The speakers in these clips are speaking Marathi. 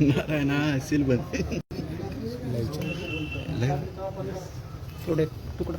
नारायण हा सिल्वर थोडे तुकडा.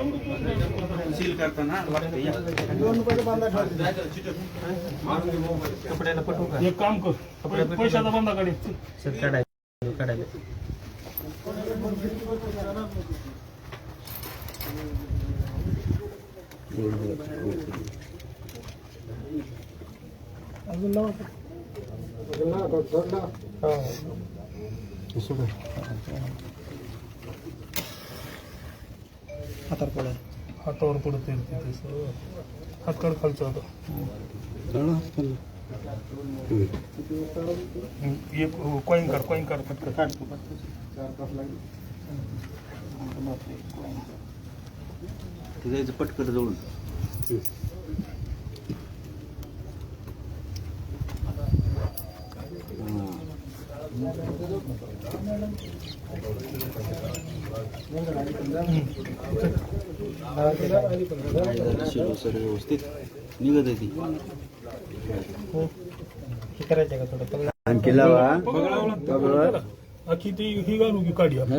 सील करताना लागतं कपड्याला पटवू का एक काम कर पै- पैशाचा बंदा काढे सर काढायला काढायला अजून लावा हातावर पडत हात काढ खालचा आता. एक हो, कॉईन कर कॉईन कर पटकन. ते जायचं पटकन जवळून. सर व्यवस्थित निघत आहे ती हे करायचं का थोडं पगडा लावा आखी ती ही घालू की काढी आपण.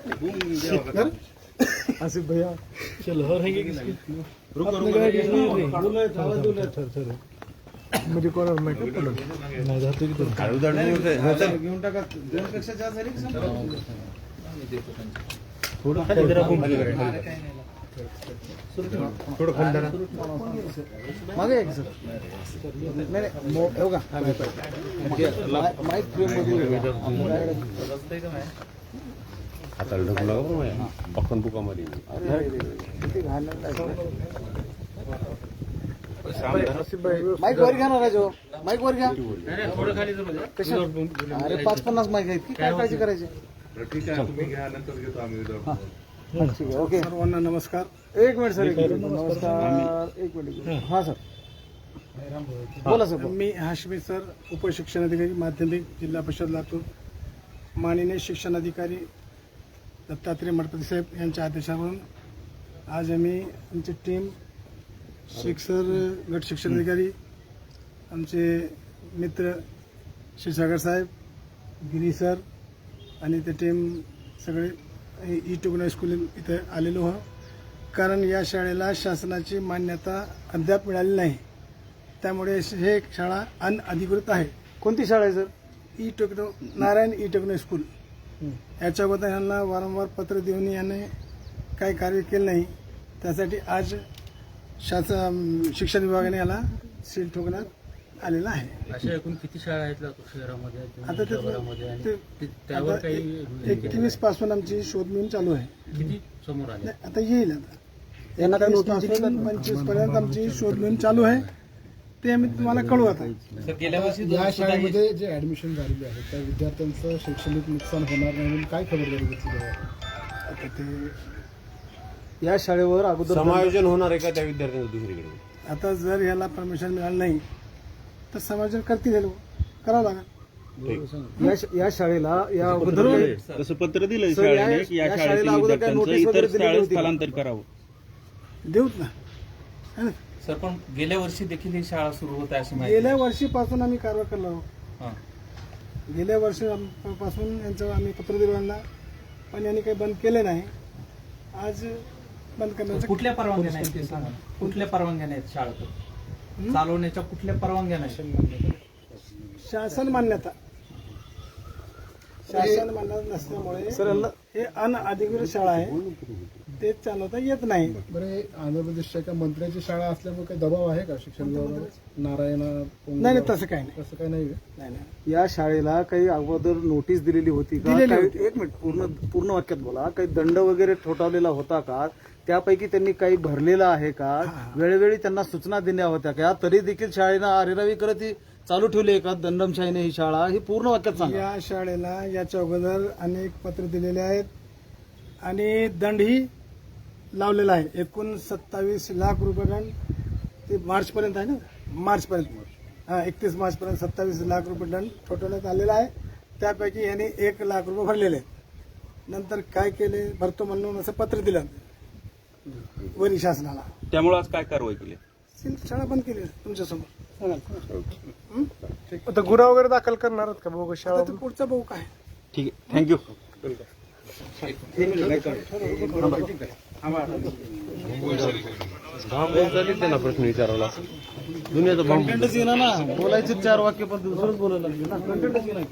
आसिफ से आसिफ भैया चल हर है किसकी मुझे कॉर्नर में पडलं नाही जातो की तो. घेऊन टाका दोन पेक्षा जास्त झाली की समजा? थोडं खाली धरा. मागे आहे की सर नाही नाही मो- हो का माईक- माईक फ्रेममध्ये हाताला ढकलू नका. पक्कन बुकामध्ये किती घाण आहे. माईक वर घ्या ना राजो. माईक वर घ्या. कशा? अरे पाच पन्नास माईक आहेत. की काय काळजी करायची? ठीक आहे. ओके. सर्वांना नमस्कार. एक मिनिट सर एक मिनिट. नमस्कार. एक मिनिट हा सर. बोला सर मी हाशमी सर उपशिक्षणाधिकारी माध्यमिक जिल्हा परिषद लातूर. माननीय शिक्षणाधिकारी दत्तात्रय मडपती साहेब यांच्या आदेशावरून आज आम्ही आमची टीम शेख सर गट शिक्षणाधिकारी आमचे मित्र क्षीरसागर साहेब गिरी सर आणि ते टीम सगळे ई टोकना स्कूल इथे आलेलो आहोत. कारण या शाळेला शासनाची मान्यता अद्याप मिळाली नाही. त्यामुळे हे शाळा अनअधिकृत आहे. कोणती शाळा आहे sir? E Techno Narayan E Techno school याच्या अगोदर यांना वारंवार पत्र देऊन याने काही कार्य केलं नाही. त्यासाठी आज शासन शिक्षण विभागाने याला सील ठोकण्यात आलेला आहे. अशा एकूण किती शाळा आहेत लातूर शहरामध्ये आता ते- शहरामध्ये आणि ते- ते- त्यावर आता काही एकवीसपासून आमची शोध मोहीम चालू आहे. किती समोर आले? नाही, आता येईल आता. यांना काय एकवीस नोटीस दिली पंचवीसपर्यंत आमची शोध मोहीम चालू आहे. ते आम्ही तुम्हाला कळवू आता. या शाळेमध्ये जे ऍडमिशन झालेले आहे त्या विद्यार्थ्यांचं शैक्षणिक नुकसान होणार नाही म्हणून काय खबरदारी घेतली जाणार आता ते या शाळेवर अगोदर समायोजन होणार आहे का त्या विद्यार्थ्यांचं दुसरीकडे? आता जर याला परमिशन मिळालं नाही तर समायोजन करतील हे लोक करावं लागेल. या श- या शाळेला या अगोदर काही- तसं पत्र दिलं सर, या- शाळेने की या या शाळेतील शाळेला अगोदर काय विद्यार्थ्यांचं नोटीस वगैरे इतर शाळेत होती का? स्थलांतर करावं. देऊत ना. है ना? सर पण गेल्या वर्षी देखील ही शाळा सुरू होत आहे अशी माहिती गेल्या वर्षीपासून आम्ही कारवाई करलो आहोत. हां. गेल्या वर्षीपासून यांचं आम्ही पत्र दिलं यांना पण यांनी काही बंद केले नाही. आज बंद करण्याचं कुठल्या परवानग्या नाहीत ते सांगा. कुठल्या परवानग्या नाहीत शाळा चालवण्याच्या कुठल्या परवानग्या नाही शासन मान्यता. शासन मान्यता नसल्यामुळे हे अनअधिकृत शाळा आहे. ते चालवता येत नाही. बरं हे आंध्र प्रदेशच्या एका मंत्र्याची शाळा असल्यामुळे काही दबाव आहे का? शिक्षण विभागावर नारायणा पोंगल- नाही नाही तसं काही नाही. तसं काही नाही का? नाही नाही. या शाळेला काही अगोदर नोटीस दिलेली होती का? दिलेली काही- एक मिनिट पूर्ण पूर्ण वाक्यात बोला. काही दंड वगैरे ठोठावलेला होता का? त्यापैकी त्यांनी काही भरलेला आहे का? वेळोवेळी त्यांना सूचना दिल्या होत्या का? तरी देखील शाळेनं आरेरावी करत ही चालू ठेवली आहे का? दंडमशाहीने ही शाळा? ही पूर्ण वाक्यात सांगा. या शाळेला याच्या अगोदर अनेक पत्र दिलेले आहेत आणि दंडही लावलेला आहे. एकूण सत्तावीस लाख रुपये दंड ते मार्चपर्यंत आहे ना? मार्चपर्यंत. हा एकतीस मार्चपर्यंत सत्तावीस लाख रुपये दंड ठोठवण्यात आलेला आहे. त्यापैकी यांनी एक लाख रुपये भरलेले आहेत. नंतर काय केले? भरतो म्हणून असं पत्र दिलं. वरी शासनाला. त्यामुळे आज काय कारवाई केली? सील शाळा बंद केली तुमच्यासमोर. आता गुन्हा वगैरे दाखल करणार आहात का? बोगस शाळा पुढचा भाऊ काय ठीक आहे. थँक्यू त्यांना प्रश्न विचारायला दुनियाचा भांब कंटेंटच येणार ना. बोलायचे चार वाक्य पण दुसरंच बोलायला लागले ना. कंटेंटच येणार